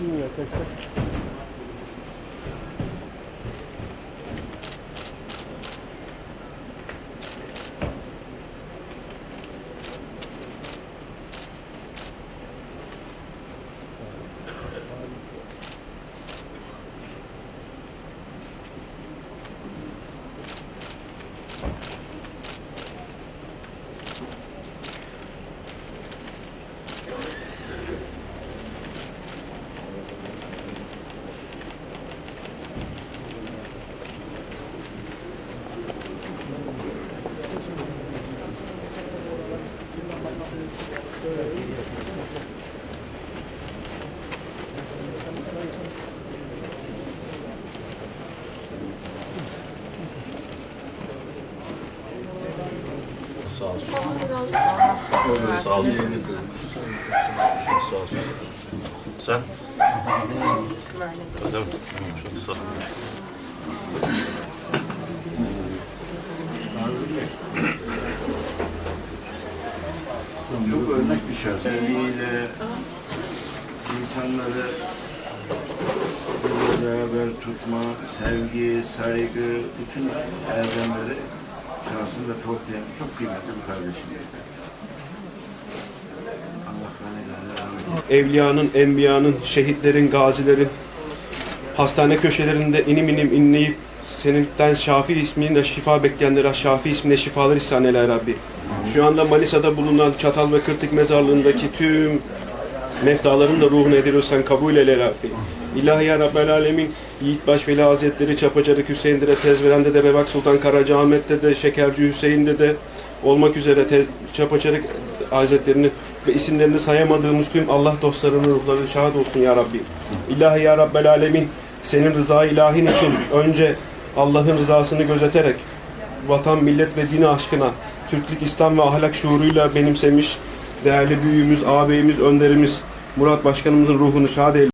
Bilmiyorum arkadaşlar. Olsun. Sağ olsun. Sağ olsun. Sen? Özel? Çok sağ ol. Çok örnek bir şahs. Sevgiyle insanları beraber tutma, sevgi, saygı, bütün erdemleri şahsında toplayan çok kıymetli bir kardeşimdi. Allah kanıyla rahmet eylesin. evliyanın, enbiyanın, şehitlerin, gazilerin hastane köşelerinde inim inim inleyip seninden Şafi isminde şifa bekleyenlere Şafi isminde şifalar ihsan eyle Rabbi. Şu anda Manisa'da bulunan Çatal ve Kırtık mezarlığındaki tüm meftaların da ruhunu ediliyorsan kabul eyle Rabbi. İlahi ya Rabbel Alemin, Yiğitbaş Veli Hazretleri, Çapacarık Hüseyin'de de, Tezveren'de de, Bebek Sultan Karacaahmet'te de, Şekerci Hüseyin'de de olmak üzere Tez, Çapacarık Hazretlerini ve isimlerini sayamadığımız tüm Allah dostlarının ruhları şahit olsun ya Rabbi. İlahi ya Rabbel Alemin, senin rıza ilahin için önce Allah'ın rızasını gözeterek vatan, millet ve din aşkına Türklük, İslam ve ahlak şuuruyla benimsemiş değerli büyüğümüz, ağabeyimiz, önderimiz Murat Başkanımızın ruhunu şad eyle.